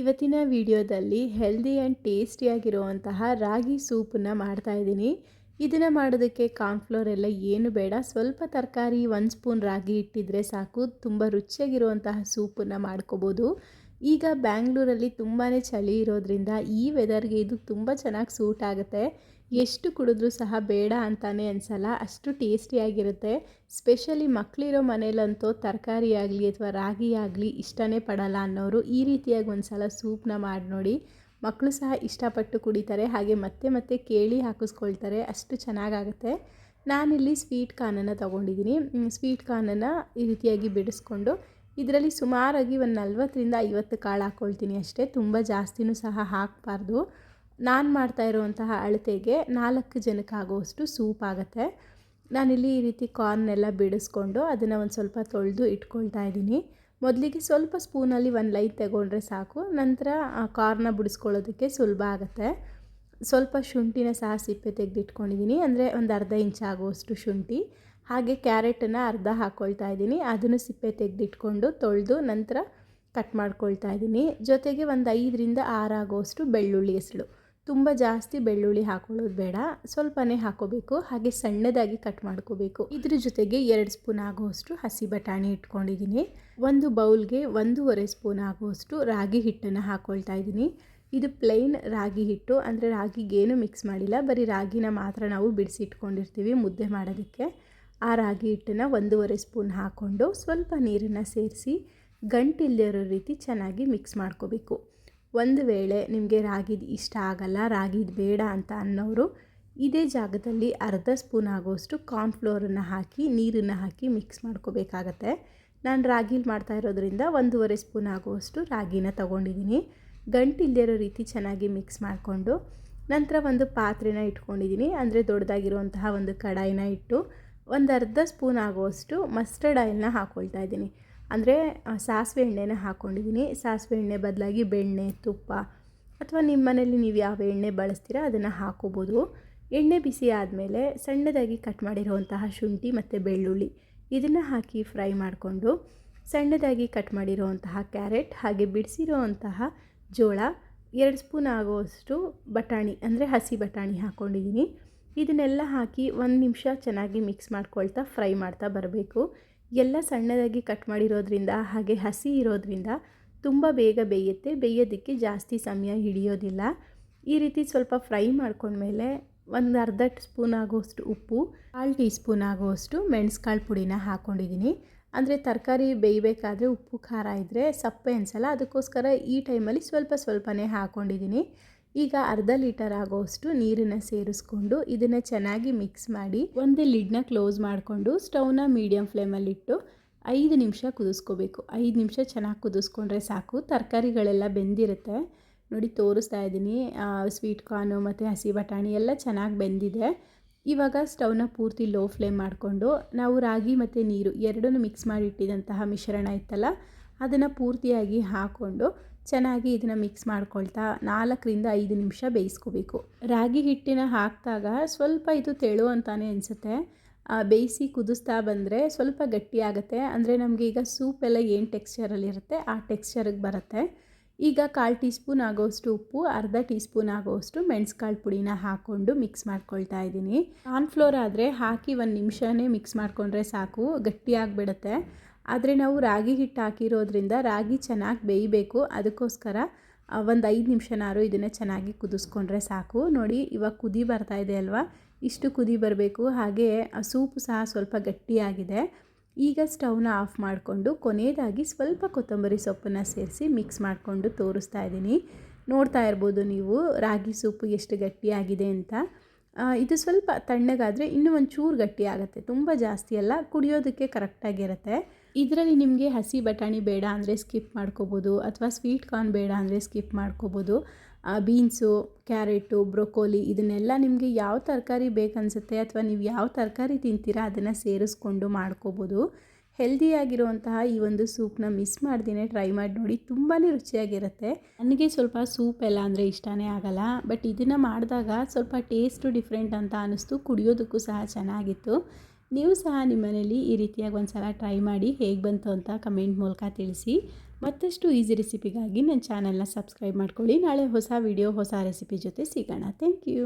ಇವತ್ತಿನ ವಿಡಿಯೋದಲ್ಲಿ healthy and ಟೇಸ್ಟಿಯಾಗಿರುವಂತಹ ರಾಗಿ ಸೂಪನ್ನು ಮಾಡ್ತಾಯಿದ್ದೀನಿ ಇದನ್ನು ಮಾಡೋದಕ್ಕೆ ಕಾರ್ನ್ಫ್ಲೋರ್ ಎಲ್ಲ ಏನು ಬೇಡ. ಸ್ವಲ್ಪ ತರಕಾರಿ, ಒಂದು ಸ್ಪೂನ್ ರಾಗಿ ಇಟ್ಟಿದ್ರೆ ಸಾಕು. ತುಂಬ ರುಚಿಯಾಗಿರುವಂತಹ ಸೂಪನ್ನು ಮಾಡ್ಕೋಬೋದು. ಈಗ ಬ್ಯಾಂಗ್ಳೂರಲ್ಲಿ ತುಂಬಾ ಚಳಿ ಇರೋದ್ರಿಂದ ಈ ವೆದರ್ಗೆ ಇದು ತುಂಬ ಚೆನ್ನಾಗಿ ಸೂಟ್ ಆಗುತ್ತೆ. ಎಷ್ಟು ಕುಡಿದ್ರೂ ಸಹ ಬೇಡ ಅಂತಾನೆ ಅನಿಸಲ್ಲ, ಅಷ್ಟು ಟೇಸ್ಟಿಯಾಗಿರುತ್ತೆ ಸ್ಪೆಷಲಿ ಮಕ್ಕಳಿರೋ ಮನೇಲಂತೂ ತರಕಾರಿ ಆಗಲಿ ಅಥವಾ ರಾಗಿ ಆಗಲಿ ಇಷ್ಟನೇ ಪಡಲ್ಲ ಅನ್ನೋರು ಈ ರೀತಿಯಾಗಿ ಒಂದು ಸಲ ಸೂಪ್ನ ಮಾಡಿ ನೋಡಿ. ಮಕ್ಕಳು ಸಹ ಇಷ್ಟಪಟ್ಟು ಕುಡಿತಾರೆ, ಹಾಗೆ ಮತ್ತೆ ಮತ್ತೆ ಕೇಳಿ ಹಾಕಿಸ್ಕೊಳ್ತಾರೆ, ಅಷ್ಟು ಚೆನ್ನಾಗಾಗುತ್ತೆ. ನಾನಿಲ್ಲಿ ಸ್ವೀಟ್ ಕಾರ್ನನ್ನು ತೊಗೊಂಡಿದ್ದೀನಿ. ಸ್ವೀಟ್ ಕಾರ್ನನ್ನು ಈ ರೀತಿಯಾಗಿ ಬಿಡಿಸ್ಕೊಂಡು ಇದರಲ್ಲಿ ಸುಮಾರಾಗಿ ಒಂದು ನಲ್ವತ್ತರಿಂದ ಐವತ್ತು ಕಾಳು ಹಾಕ್ಕೊಳ್ತೀನಿ ಅಷ್ಟೇ. ತುಂಬ ಜಾಸ್ತಿನೂ ಸಹ ಹಾಕಬಾರ್ದು. ನಾನು ಮಾಡ್ತಾ ಇರುವಂತಹ ಅಳತೆಗೆ ನಾಲ್ಕು ಜನಕ್ಕೆ ಆಗುವಷ್ಟು ಸೂಪ್ ಆಗುತ್ತೆ. ನಾನಿಲ್ಲಿ ಈ ರೀತಿ ಕಾರ್ನೆಲ್ಲ ಬಿಡಿಸ್ಕೊಂಡು ಅದನ್ನು ಒಂದು ಸ್ವಲ್ಪ ತೊಳೆದು ಇಟ್ಕೊಳ್ತಾ ಇದ್ದೀನಿ. ಮೊದಲಿಗೆ ಸ್ವಲ್ಪ ಸ್ಪೂನಲ್ಲಿ ಒಂದು ಲೈಟ್ ತಗೊಂಡ್ರೆ ಸಾಕು. ನಂತರ ಕಾರ್ನ ಬಿಡಿಸ್ಕೊಳ್ಳೋದಕ್ಕೆ ಸುಲಭ ಆಗುತ್ತೆ. ಸ್ವಲ್ಪ ಶುಂಠಿನ ಸಹ ಸಿಪ್ಪೆ ತೆಗೆದಿಟ್ಕೊಂಡಿದ್ದೀನಿ. ಅಂದರೆ ಒಂದು ಅರ್ಧ ಇಂಚ್ ಆಗುವಷ್ಟು ಶುಂಠಿ. ಹಾಗೆ ಕ್ಯಾರೆಟನ್ನು ಅರ್ಧ ಹಾಕ್ಕೊಳ್ತಾ ಇದ್ದೀನಿ. ಅದನ್ನು ಸಿಪ್ಪೆ ತೆಗೆದಿಟ್ಕೊಂಡು ತೊಳೆದು ನಂತರ ಕಟ್ ಮಾಡ್ಕೊಳ್ತಾ ಇದ್ದೀನಿ. ಜೊತೆಗೆ ಒಂದು ಐದರಿಂದ ಆರಾಗುವಷ್ಟು ಬೆಳ್ಳುಳ್ಳಿ ಹೆಸಳು. ತುಂಬ ಜಾಸ್ತಿ ಬೆಳ್ಳುಳ್ಳಿ ಹಾಕೊಳ್ಳೋದು ಬೇಡ. ಸ್ವಲ್ಪನೇ ಹಾಕೋಬೇಕು. ಹಾಗೆ ಸಣ್ಣದಾಗಿ ಕಟ್ ಮಾಡ್ಕೋಬೇಕು. ಇದ್ರ ಜೊತೆಗೆ ಎರಡು ಸ್ಪೂನ್ ಆಗುವಷ್ಟು ಹಸಿ ಬಟಾಣಿ ಇಟ್ಕೊಂಡಿದ್ದೀನಿ. ಒಂದು ಬೌಲ್ಗೆ ಒಂದೂವರೆ ಸ್ಪೂನ್ ಆಗುವಷ್ಟು ರಾಗಿ ಹಿಟ್ಟನ್ನು ಹಾಕ್ಕೊಳ್ತಾ ಇದ್ದೀನಿ. ಇದು ಪ್ಲೈನ್ ರಾಗಿ ಹಿಟ್ಟು. ಅಂದರೆ ರಾಗಿಗೇನು ಮಿಕ್ಸ್ ಮಾಡಿಲ್ಲ. ಬರೀ ರಾಗಿನ ಮಾತ್ರ ನಾವು ಬಿಡಿಸಿಟ್ಕೊಂಡಿರ್ತೀವಿ ಮುದ್ದೆ ಮಾಡೋದಕ್ಕೆ. ಆ ರಾಗಿ ಹಿಟ್ಟನ್ನು ಒಂದೂವರೆ ಸ್ಪೂನ್ ಹಾಕ್ಕೊಂಡು ಸ್ವಲ್ಪ ನೀರನ್ನು ಸೇರಿಸಿ ಗಂಟಿಲ್ದಿರೋ ರೀತಿ ಚೆನ್ನಾಗಿ ಮಿಕ್ಸ್ ಮಾಡ್ಕೋಬೇಕು. ಒಂದು ವೇಳೆ ನಿಮಗೆ ರಾಗಿದು ಇಷ್ಟ ಆಗಲ್ಲ, ರಾಗಿದು ಬೇಡ ಅಂತ ಅನ್ನೋರು ಇದೇ ಜಾಗದಲ್ಲಿ ಅರ್ಧ ಸ್ಪೂನ್ ಆಗೋಷ್ಟು ಕಾರ್ನ್ಫ್ಲೋರನ್ನು ಹಾಕಿ, ನೀರನ್ನು ಹಾಕಿ ಮಿಕ್ಸ್ ಮಾಡ್ಕೋಬೇಕಾಗತ್ತೆ. ನಾನು ರಾಗಿಲಿ ಮಾಡ್ತಾ ಇರೋದ್ರಿಂದ ಒಂದೂವರೆ ಸ್ಪೂನ್ ಆಗುವಷ್ಟು ರಾಗಿನ ತೊಗೊಂಡಿದ್ದೀನಿ ಗಂಟಿಲ್ದಿರೋ ರೀತಿ ಚೆನ್ನಾಗಿ ಮಿಕ್ಸ್ ಮಾಡಿಕೊಂಡು ನಂತರ ಒಂದು ಪಾತ್ರೆನ ಇಟ್ಕೊಂಡಿದ್ದೀನಿ ಅಂದರೆ ದೊಡ್ಡದಾಗಿರುವಂತಹ ಒಂದು ಕಡಾಯಿನ ಇಟ್ಟು ಒಂದು ಅರ್ಧ ಸ್ಪೂನ್ ಆಗುವಷ್ಟು ಮಸ್ಟರ್ಡ್ ಆಯಿಲ್ನ ಹಾಕ್ಕೊಳ್ತಾ ಇದ್ದೀನಿ. ಅಂದರೆ ಸಾಸಿವೆ ಎಣ್ಣೆನ ಹಾಕ್ಕೊಂಡಿದ್ದೀನಿ ಸಾಸಿವೆ ಎಣ್ಣೆ ಬದಲಾಗಿ ಬೆಣ್ಣೆ, ತುಪ್ಪ ಅಥವಾ ನಿಮ್ಮ ಮನೇಲಿ ನೀವು ಯಾವ ಎಣ್ಣೆ ಬಳಸ್ತೀರಾ ಅದನ್ನು ಹಾಕೋಬೋದು. ಎಣ್ಣೆ ಬಿಸಿ ಆದಮೇಲೆ ಸಣ್ಣದಾಗಿ ಕಟ್ ಮಾಡಿರುವಂತಹ ಶುಂಠಿ ಮತ್ತು ಬೆಳ್ಳುಳ್ಳಿ ಇದನ್ನು ಹಾಕಿ ಫ್ರೈ ಮಾಡಿಕೊಂಡು ಸಣ್ಣದಾಗಿ ಕಟ್ ಮಾಡಿರುವಂತಹ ಕ್ಯಾರೆಟ್ ಹಾಗೆ ಬಿಡಿಸಿರುವಂತಹ ಜೋಳ ಎರಡು ಸ್ಪೂನ್ ಆಗುವಷ್ಟು ಬಟಾಣಿ, ಅಂದರೆ ಹಸಿ ಬಟಾಣಿ ಹಾಕ್ಕೊಂಡಿದ್ದೀನಿ ಇದನ್ನೆಲ್ಲ ಹಾಕಿ ಒಂದು ನಿಮಿಷ ಚೆನ್ನಾಗಿ ಮಿಕ್ಸ್ ಮಾಡ್ಕೊಳ್ತಾ ಫ್ರೈ ಮಾಡ್ತಾ ಬರಬೇಕು. ಎಲ್ಲ ಸಣ್ಣದಾಗಿ ಕಟ್ ಮಾಡಿರೋದ್ರಿಂದ ಹಾಗೆ ಹಸಿ ಇರೋದ್ರಿಂದ ತುಂಬ ಬೇಗ ಬೇಯುತ್ತೆ. ಬೇಯೋದಕ್ಕೆ ಜಾಸ್ತಿ ಸಮಯ ಹಿಡಿಯೋದಿಲ್ಲ. ಈ ರೀತಿ ಸ್ವಲ್ಪ ಫ್ರೈ ಮಾಡ್ಕೊಂಡ್ಮೇಲೆ ಒಂದು ಅರ್ಧ ಸ್ಪೂನ್ ಆಗೋಷ್ಟು ಉಪ್ಪು, ಕಾಲು ಟೀ ಸ್ಪೂನ್ ಆಗೋಷ್ಟು ಮೆಣಸ್ಕಾಳು ಪುಡಿನ ಹಾಕ್ಕೊಂಡಿದ್ದೀನಿ ಅಂದರೆ ತರಕಾರಿ ಬೇಯಬೇಕಾದ್ರೆ ಉಪ್ಪು, ಖಾರ ಇದ್ದರೆ ಸಪ್ಪೆ ಅನಿಸಲ್ಲ, ಅದಕ್ಕೋಸ್ಕರ ಈ ಟೈಮಲ್ಲಿ ಸ್ವಲ್ಪ ಸ್ವಲ್ಪನೇ ಹಾಕ್ಕೊಂಡಿದ್ದೀನಿ ಈಗ ಅರ್ಧ ಲೀಟರ್ ಆಗೋಷ್ಟು ನೀರನ್ನು ಸೇರಿಸ್ಕೊಂಡು ಇದನ್ನು ಚೆನ್ನಾಗಿ ಮಿಕ್ಸ್ ಮಾಡಿ ಒಂದೇ ಲಿಡ್ನ ಕ್ಲೋಸ್ ಮಾಡಿಕೊಂಡು ಸ್ಟವ್ನ ಮೀಡಿಯಮ್ ಫ್ಲೇಮಲ್ಲಿಟ್ಟು ಐದು ನಿಮಿಷ ಕುದಿಸ್ಕೋಬೇಕು. ಐದು ನಿಮಿಷ ಚೆನ್ನಾಗಿ ಕುದಿಸ್ಕೊಂಡ್ರೆ ಸಾಕು. ತರಕಾರಿಗಳೆಲ್ಲ ಬೆಂದಿರುತ್ತೆ. ನೋಡಿ, ತೋರಿಸ್ತಾ ಇದ್ದೀನಿ. ಸ್ವೀಟ್ ಕಾರ್ನು ಮತ್ತು ಹಸಿ ಬಟಾಣಿ ಎಲ್ಲ ಚೆನ್ನಾಗಿ ಬೆಂದಿದೆ. ಇವಾಗ ಸ್ಟೌವ್ನ ಪೂರ್ತಿ ಲೋ ಫ್ಲೇಮ್ ಮಾಡಿಕೊಂಡು ನಾವು ರಾಗಿ ಮತ್ತು ನೀರು ಎರಡನ್ನೂ ಮಿಕ್ಸ್ ಮಾಡಿ ಇಟ್ಟಿದಂತಹ ಮಿಶ್ರಣ ಇತ್ತಲ್ಲ, ಅದನ್ನು ಪೂರ್ತಿಯಾಗಿ ಹಾಕ್ಕೊಂಡು ಚೆನ್ನಾಗಿ ಇದನ್ನು ಮಿಕ್ಸ್ ಮಾಡ್ಕೊಳ್ತಾ ನಾಲ್ಕರಿಂದ ಐದು ನಿಮಿಷ ಬೇಯಿಸ್ಕೋಬೇಕು. ರಾಗಿ ಹಿಟ್ಟಿನ ಹಾಕಿದಾಗ ಸ್ವಲ್ಪ ಇದು ತೆಳು ಅಂತಾನೆ ಅನಿಸುತ್ತೆ. ಬೇಯಿಸಿ ಕುದಿಸ್ತಾ ಬಂದರೆ ಸ್ವಲ್ಪ ಗಟ್ಟಿ ಆಗುತ್ತೆ. ಅಂದರೆ ನಮಗೆ ಈಗ ಸೂಪ್ ಎಲ್ಲ ಏನು ಟೆಕ್ಸ್ಚರಲ್ಲಿರುತ್ತೆ ಆ ಟೆಕ್ಸ್ಚರಿಗೆ ಬರುತ್ತೆ. ಈಗ ಕಾಲು ಟೀ ಸ್ಪೂನ್ ಆಗೋಷ್ಟು ಉಪ್ಪು, ಅರ್ಧ ಟೀ ಸ್ಪೂನ್ ಆಗೋಷ್ಟು ಮೆಣಸ್ಕಾಳು ಪುಡಿನ ಹಾಕ್ಕೊಂಡು ಮಿಕ್ಸ್ ಮಾಡ್ಕೊಳ್ತಾ ಇದ್ದೀನಿ. ಕಾರ್ನ್ಫ್ಲೋರ್ ಆದರೆ ಹಾಕಿ ಒಂದು ನಿಮಿಷನೇ ಮಿಕ್ಸ್ ಮಾಡಿಕೊಂಡ್ರೆ ಸಾಕು ಗಟ್ಟಿಯಾಗಿಬಿಡುತ್ತೆ ಆದರೆ ನಾವು ರಾಗಿ ಹಿಟ್ಟು ಹಾಕಿರೋದ್ರಿಂದ ರಾಗಿ ಚೆನ್ನಾಗಿ ಬೇಯಬೇಕು. ಅದಕ್ಕೋಸ್ಕರ ಒಂದು ಐದು ನಿಮಿಷನಾರು ಇದನ್ನು ಚೆನ್ನಾಗಿ ಕುದಿಸ್ಕೊಂಡ್ರೆ ಸಾಕು. ನೋಡಿ, ಇವಾಗ ಕುದಿ ಬರ್ತಾ ಇದೆ ಅಲ್ವಾ? ಇಷ್ಟು ಕುದಿ ಬರಬೇಕು. ಹಾಗೆ ಸೂಪ್ ಸಹ ಸ್ವಲ್ಪ ಗಟ್ಟಿಯಾಗಿದೆ. ಈಗ ಸ್ಟವ್ನ ಆಫ್ ಮಾಡಿಕೊಂಡು, ಕೊನೆಯದಾಗಿ ಸ್ವಲ್ಪ ಕೊತ್ತಂಬರಿ ಸೊಪ್ಪನ್ನು ಸೇರಿಸಿ ಮಿಕ್ಸ್ ಮಾಡಿಕೊಂಡು ತೋರಿಸ್ತಾ ಇದ್ದೀನಿ. ನೋಡ್ತಾ ಇರ್ಬೋದು ನೀವು, ರಾಗಿ ಸೂಪು ಎಷ್ಟು ಗಟ್ಟಿಯಾಗಿದೆ ಅಂತ. ಇದು ಸ್ವಲ್ಪ ತಣ್ಣಗಾದರೆ ಇನ್ನೂ ಒಂದು ಚೂರು ಗಟ್ಟಿ ಆಗುತ್ತೆ ತುಂಬ ಜಾಸ್ತಿ ಅಲ್ಲ, ಕುಡಿಯೋದಕ್ಕೆ ಕರೆಕ್ಟಾಗಿರುತ್ತೆ ಇದರಲ್ಲಿ ನಿಮಗೆ ಹಸಿ ಬಟಾಣಿ ಬೇಡ ಅಂದರೆ ಸ್ಕಿಪ್ ಮಾಡ್ಕೋಬೋದು ಅಥವಾ ಸ್ವೀಟ್ ಕಾರ್ನ್ ಬೇಡ ಅಂದರೆ ಸ್ಕಿಪ್ ಮಾಡ್ಕೋಬೋದು. ಬೀನ್ಸು, ಕ್ಯಾರೆಟು, ಬ್ರೊಕೋಲಿ ಇದನ್ನೆಲ್ಲ ನಿಮಗೆ ಯಾವ ತರಕಾರಿ ಬೇಕನ್ಸುತ್ತೆ ಅಥವಾ ನೀವು ಯಾವ ತರಕಾರಿ ತಿಂತೀರಾ ಅದನ್ನು ಸೇರಿಸ್ಕೊಂಡು ಮಾಡ್ಕೋಬೋದು. ಹೆಲ್ದಿಯಾಗಿರುವಂತಹ ಈ ಒಂದು ಸೂಪ್ನ ಮಿಸ್ ಮಾಡ್ದೇ ಟ್ರೈ ಮಾಡಿ ನೋಡಿ ತುಂಬಾ ರುಚಿಯಾಗಿರುತ್ತೆ. ನನಗೆ ಸ್ವಲ್ಪ ಸೂಪ್ ಎಲ್ಲ ಅಂದರೆ ಇಷ್ಟನೇ ಆಗಲ್ಲ, ಬಟ್ ಇದನ್ನು ಮಾಡಿದಾಗ ಸ್ವಲ್ಪ ಟೇಸ್ಟು ಡಿಫ್ರೆಂಟ್ ಅಂತ ಅನ್ನಿಸ್ತು ಕುಡಿಯೋದಕ್ಕೂ ಸಹ ಚೆನ್ನಾಗಿತ್ತು. ನೀವು ಸಹ ನಿಮ್ಮನೇಲಿ ಈ ರೀತಿಯಾಗಿ ಒಂದು ಸಲ ಟ್ರೈ ಮಾಡಿ ಹೇಗೆ ಬಂತು ಅಂತ ಕಮೆಂಟ್ ಮೂಲಕ ತಿಳಿಸಿ. ಮತ್ತಷ್ಟು ಈಸಿ ರೆಸಿಪಿಗಾಗಿ ನನ್ನ ಚಾನಲ್ನ ಸಬ್ಸ್ಕ್ರೈಬ್ ಮಾಡ್ಕೊಳ್ಳಿ. ನಾಳೆ ಹೊಸ ವಿಡಿಯೋ ಹೊಸ ರೆಸಿಪಿ ಜೊತೆ ಸಿಗೋಣ. Thank you